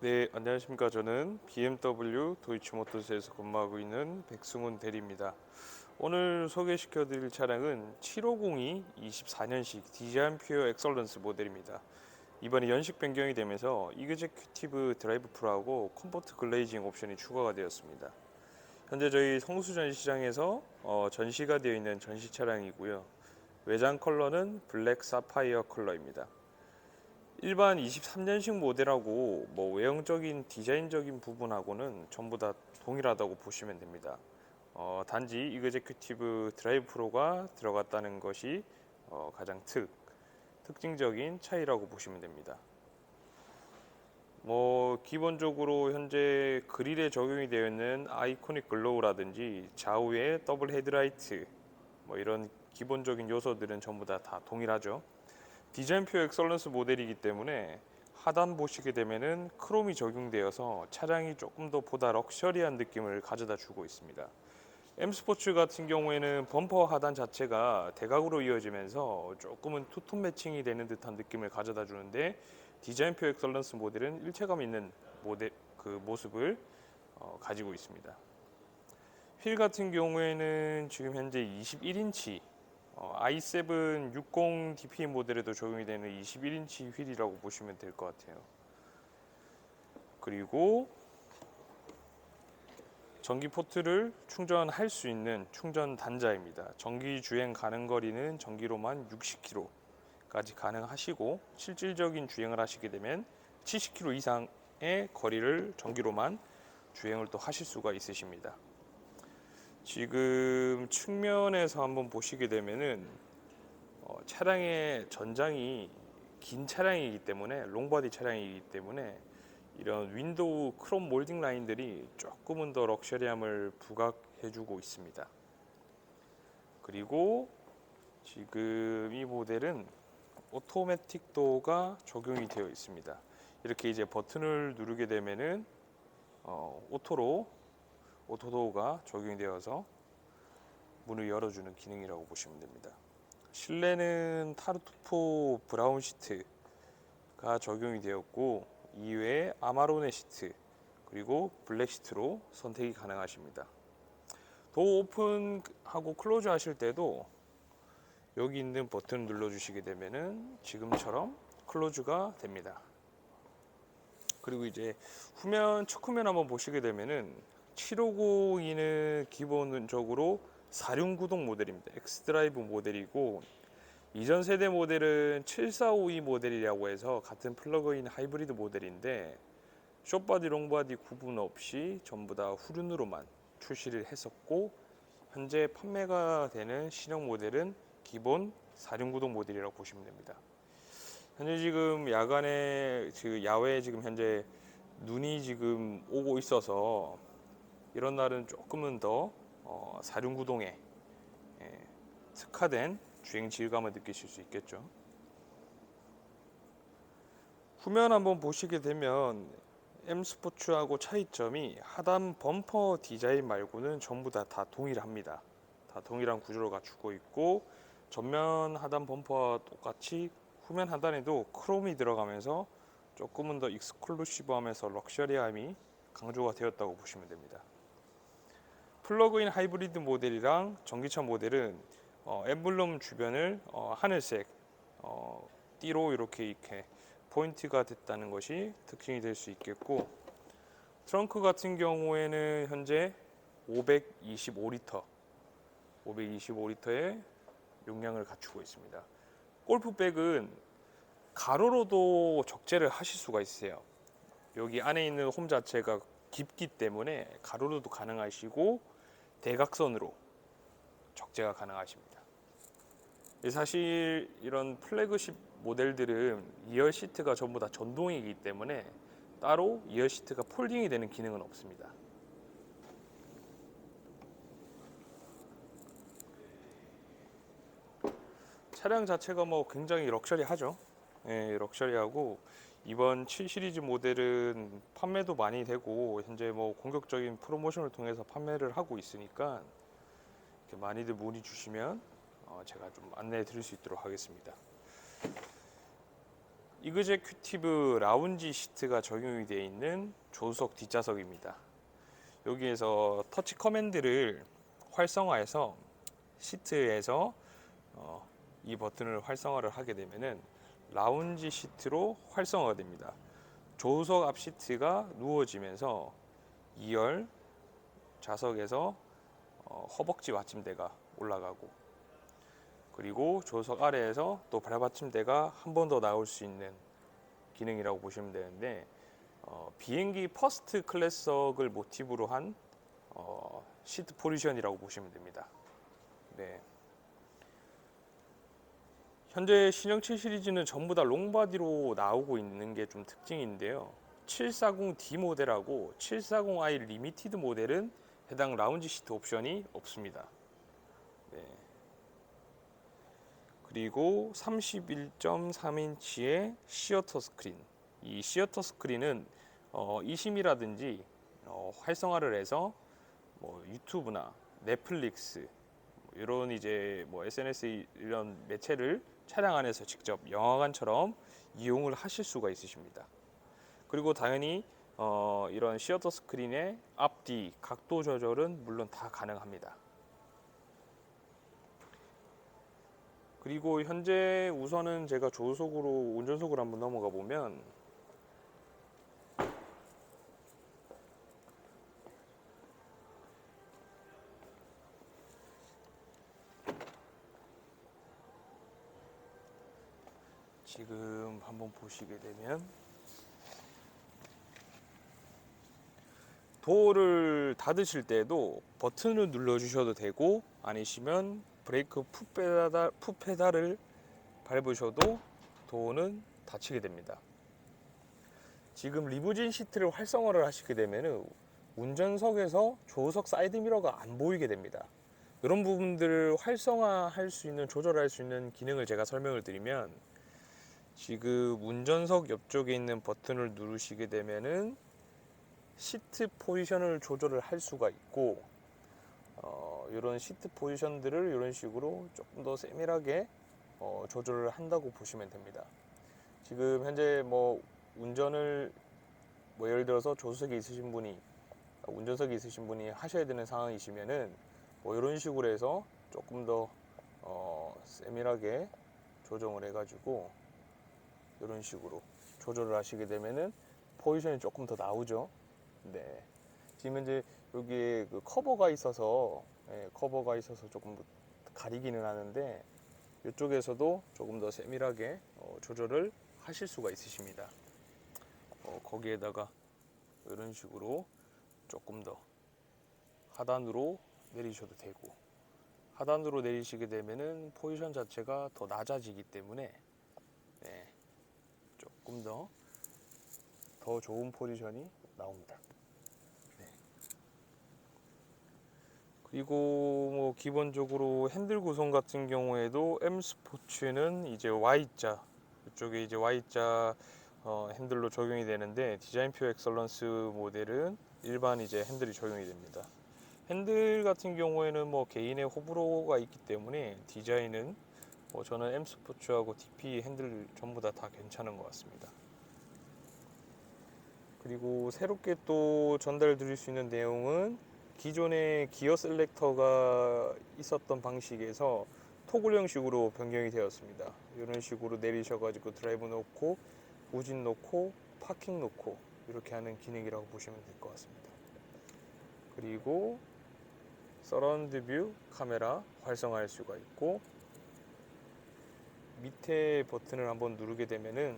네, 안녕하십니까. 저는 BMW 도이치모터스에서 근무하고 있는 백승훈 대리입니다. 오늘 소개시켜 드릴 차량은 750이 24년식 디자인 퓨어 엑설런스 모델입니다. 이번에 연식 변경이 되면서 이그제큐티브 드라이브 프로하고 컴포트 글레이징 옵션이 추가가 되었습니다. 현재 저희 성수전 시장에서 어, 전시가 되어 있는 전시 차량이고요. 외장 컬러는 블랙 사파이어 컬러입니다. 일반 23년식 모델하고 뭐 외형적인 디자인적인 부분하고는 전부 다 동일하다고 보시면 됩니다. 어, 단지 이그제큐티브 드라이브 프로가 들어갔다는 것이 어, 가장 특 특징적인 차이라고 보시면 됩니다. 뭐 기본적으로 현재 그릴에 적용이 되어 있는 아이코닉 글로우라든지 좌우의 더블 헤드라이트 뭐 이런 기본적인 요소들은 전부 다, 다 동일하죠. 디자인표 엑설런스 모델이기 때문에 하단 보시게 되면은 크롬이 적용되어서 차량이 조금 더 보다 럭셔리한 느낌을 가져다 주고 있습니다. M 스포츠 같은 경우에는 범퍼 하단 자체가 대각으로 이어지면서 조금은 투톤 매칭이 되는 듯한 느낌을 가져다 주는데 디자인표 엑설런스 모델은 일체감 있는 모델 그 모습을 어, 가지고 있습니다. 휠 같은 경우에는 지금 현재 21인치 어, i7 60 DP 모델에도 적용이 되는 21인치 휠이라고 보시면 될 것 같아요. 그리고 전기 포트를 충전할 수 있는 충전 단자입니다. 전기 주행 가능 거리는 전기로만 60km까지 가능하시고 실질적인 주행을 하시게 되면 70km 이상의 거리를 전기로만 주행을 또 하실 수가 있으십니다. 지금 측면에서 한번 보시게 되면은 어, 차량의 전장이 긴 차량이기 때문에 롱바디 차량이기 때문에 이런 윈도우 크롬 몰딩 라인들이 조금은 더 럭셔리함을 부각해주고 있습니다. 그리고 지금 이 모델은 오토매틱 도어가 적용이 되어 있습니다. 이렇게 이제 버튼을 누르게 되면은 어, 오토로 오토도어가 적용이 되어서 문을 열어주는 기능이라고 보시면 됩니다. 실내는 타르투포 브라운 시트가 적용이 되었고 이외에 아마로네 시트 그리고 블랙 시트로 선택이 가능하십니다. 도어 오픈하고 클로즈 하실 때도 여기 있는 버튼 눌러주시게 되면은 지금처럼 클로즈가 됩니다. 그리고 이제 후면 측후면 한번 보시게 되면은 750이는 기본적으로 4륜구동 모델입니다. 엑스드라이브 모델이고 이전 세대 모델은 7452 모델이라고 해서 같은 플러그인 하이브리드 모델인데 숏바디 롱바디 구분 없이 전부 다 후륜으로만 출시를 했었고 현재 판매가 되는 신형 모델은 기본 4륜구동 모델이라고 보시면 됩니다. 현재 지금 야간에 지금 야외에 지금 현재 눈이 지금 오고 있어서 이런 날은 조금은 더 어, 사륜구동에 예, 특화된 주행 질감을 느끼실 수 있겠죠. 후면 한번 보시게 되면 M 스포츠하고 차이점이 하단 범퍼 디자인 말고는 전부 다, 다 동일합니다. 다 동일한 구조를 갖추고 있고 전면 하단 범퍼와 똑같이 후면 하단에도 크롬이 들어가면서 조금은 더 익스클루시브하면서 럭셔리함이 강조가 되었다고 보시면 됩니다. 플러그인 하이브리드 모델이랑 전기차 모델은 어, 엠블럼 주변을 어, 하늘색 어, 띠로 이렇게 이렇게 포인트가 됐다는 것이 특징이 될 수 있겠고 트렁크 같은 경우에는 현재 525리터 525리터의 용량을 갖추고 있습니다. 골프백은 가로로도 적재를 하실 수가 있어요. 여기 안에 있는 홈 자체가 깊기 때문에 가로로도 가능하시고 대각선으로 적재가 가능하십니다. 사실 이런 플래그십 모델들은 이어 시트가 전부 다 전동이기 때문에 따로 이어 시트가 폴딩이 되는 기능은 없습니다. 차량 자체가 뭐 굉장히 럭셔리하죠. 예, 럭셔리하고 이번 7 시리즈 모델은 판매도 많이 되고 현재 뭐 공격적인 프로모션을 통해서 판매를 하고 있으니까 많이들 문의 주시면 어, 제가 좀 안내해 드릴 수 있도록 하겠습니다. 이그제큐티브 라운지 시트가 적용이 되어 있는 조수석 뒷좌석입니다. 여기에서 터치 커맨드를 활성화해서 시트에서 어, 이 버튼을 활성화를 하게 되면은 라운지 시트로 활성화가 됩니다. 조수석 앞 시트가 누워지면서 2열 좌석에서 어, 허벅지 받침대가 올라가고 그리고 조석 아래에서 또 발받침대가 한 번 더 나올 수 있는 기능이라고 보시면 되는데 어, 비행기 퍼스트 클래스석을 모티브로 한 어, 시트 포지션이라고 보시면 됩니다. 네. 현재 신형 7 시리즈는 전부 다 롱바디로 나오고 있는 게 좀 특징인데요. 740D 모델하고 740i 리미티드 모델은 해당 라운지 시트 옵션이 없습니다. 네. 그리고 31.3인치의 시어터 스크린. 이 시어터 스크린은 어, 이심이라든지 어, 활성화를 해서 뭐 유튜브나 넷플릭스 뭐 이런 이제 뭐 SNS 이런 매체를 차량 안에서 직접 영화관처럼 이용을 하실 수가 있으십니다. 그리고 당연히 어, 이런 시어터 스크린의 앞뒤 각도 조절은 물론 다 가능합니다. 그리고 현재 우선은 제가 조수석으로 운전석으로 한번 넘어가 보면 지금 한번 보시게 되면 도어를 닫으실 때도 버튼을 눌러 주셔도 되고 아니시면 브레이크 풋페달, 풋페달을 밟으셔도 도어는 닫히게 됩니다. 지금 리무진 시트를 활성화를 하시게 되면 운전석에서 조수석 사이드 미러가 안 보이게 됩니다. 이런 부분들을 활성화할 수 있는 조절할 수 있는 기능을 제가 설명을 드리면 지금 운전석 옆쪽에 있는 버튼을 누르시게 되면은 시트 포지션을 조절을 할 수가 있고 어, 이런 시트 포지션들을 이런 식으로 조금 더 세밀하게 어, 조절을 한다고 보시면 됩니다. 지금 현재 뭐 운전을 뭐 예를 들어서 조수석에 있으신 분이 운전석에 있으신 분이 하셔야 되는 상황이시면은 뭐 이런 식으로 해서 조금 더 어, 세밀하게 조정을 해가지고 이런 식으로 조절을 하시게 되면은 포지션이 조금 더 나오죠. 네. 지금 현재 여기에 그 커버가 있어서 예, 커버가 있어서 조금 가리기는 하는데 이쪽에서도 조금 더 세밀하게 어, 조절을 하실 수가 있으십니다. 어, 거기에다가 이런 식으로 조금 더 하단으로 내리셔도 되고 하단으로 내리시게 되면은 포지션 자체가 더 낮아지기 때문에 네, 조금 더 더 좋은 포지션이 나옵니다. 네. 그리고 뭐 기본적으로 핸들 구성 같은 경우에도 M 스포츠는 이제 Y자 이쪽에 이제 Y자 어, 핸들로 적용이 되는데 디자인 표 엑설런스 모델은 일반 이제 핸들이 적용이 됩니다. 핸들 같은 경우에는 뭐 개인의 호불호가 있기 때문에 디자인은 뭐 저는 M 스포츠하고 DP 핸들 전부 다 다 괜찮은 것 같습니다. 그리고 새롭게 또 전달 드릴 수 있는 내용은 기존의 기어 셀렉터가 있었던 방식에서 토글 형식으로 변경이 되었습니다. 이런 식으로 내리셔가지고 드라이브 놓고 우진 놓고 파킹 놓고 이렇게 하는 기능이라고 보시면 될 것 같습니다. 그리고 서라운드 뷰 카메라 활성화할 수가 있고 밑에 버튼을 한번 누르게 되면은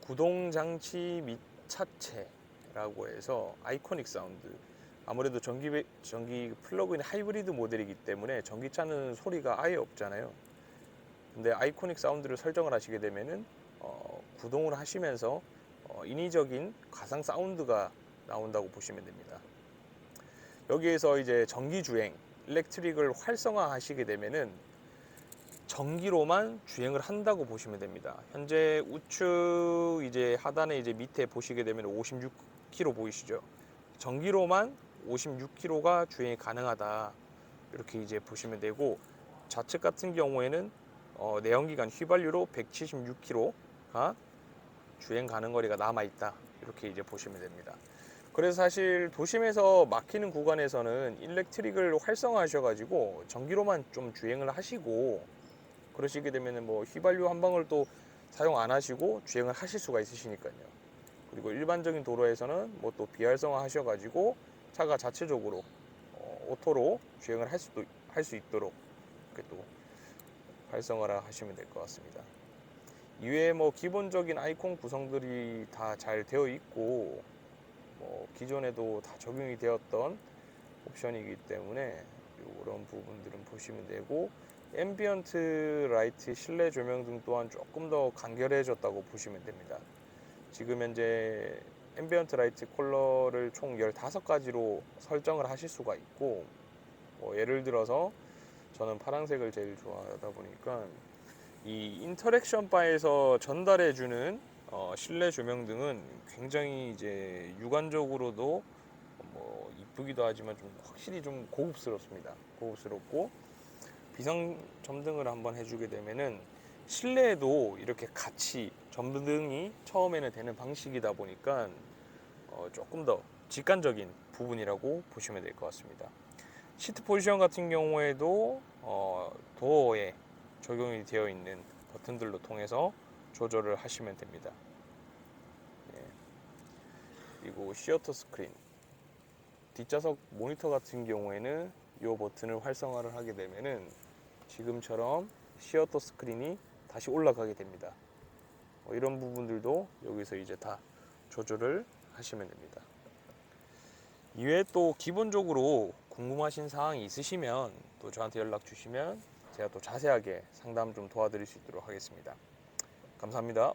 구동 장치 및 차체라고 해서 아이코닉 사운드 아무래도 전기 배- 전기 플러그인 하이브리드 모델이기 때문에 전기차는 소리가 아예 없잖아요. 근데 아이코닉 사운드를 설정을 하시게 되면은 어, 구동을 하시면서 어, 인위적인 가상 사운드가 나온다고 보시면 됩니다. 여기에서 이제 전기 주행, 일렉트릭을 활성화하시게 되면은 전기로만 주행을 한다고 보시면 됩니다. 현재 우측 이제 하단에 이제 밑에 보시게 되면 56km 보이시죠? 전기로만 56km가 주행이 가능하다. 이렇게 이제 보시면 되고 좌측 같은 경우에는 어, 내연기관 휘발유로 176km가 주행 가능 거리가 남아 있다. 이렇게 이제 보시면 됩니다. 그래서 사실 도심에서 막히는 구간에서는 일렉트릭을 활성화하셔가지고 전기로만 좀 주행을 하시고 그러시게 되면은 뭐 휘발유 한 방울 또 사용 안 하시고 주행을 하실 수가 있으시니까요. 그리고 일반적인 도로에서는 뭐 또 비활성화 하셔가지고 차가 자체적으로 어, 오토로 주행을 할 수도 할 수 있도록 이렇게 또 활성화를 하시면 될 것 같습니다. 이외에 뭐 기본적인 아이콘 구성들이 다 잘 되어 있고 뭐 기존에도 다 적용이 되었던 옵션이기 때문에 이런 부분들은 보시면 되고 앰비언트 라이트 실내 조명 등 또한 조금 더 간결해졌다고 보시면 됩니다. 지금 현재 앰비언트 라이트 컬러를 총 15가지로 설정을 하실 수가 있고 뭐 예를 들어서 저는 파란색을 제일 좋아하다 보니까 이 인터랙션 바에서 전달해 주는 어, 실내 조명 등은 굉장히 이제 육안적으로도 뭐 이쁘기도 하지만 좀 확실히 좀 고급스럽습니다. 고급스럽고 비상 점등을 한번 해주게 되면은 실내에도 이렇게 같이 점등이 처음에는 되는 방식이다 보니까 어, 조금 더 직관적인 부분이라고 보시면 될 것 같습니다. 시트 포지션 같은 경우에도 어, 도어에 적용이 되어 있는 버튼들로 통해서 조절을 하시면 됩니다. 네. 그리고 시어터 스크린 뒷좌석 모니터 같은 경우에는 이 버튼을 활성화를 하게 되면은 지금처럼 시어터 스크린이 다시 올라가게 됩니다. 뭐 이런 부분들도 여기서 이제 다 조절을 하시면 됩니다. 이외에 또 기본적으로 궁금하신 사항이 있으시면 또 저한테 연락 주시면 제가 또 자세하게 상담 좀 도와드릴 수 있도록 하겠습니다. 감사합니다.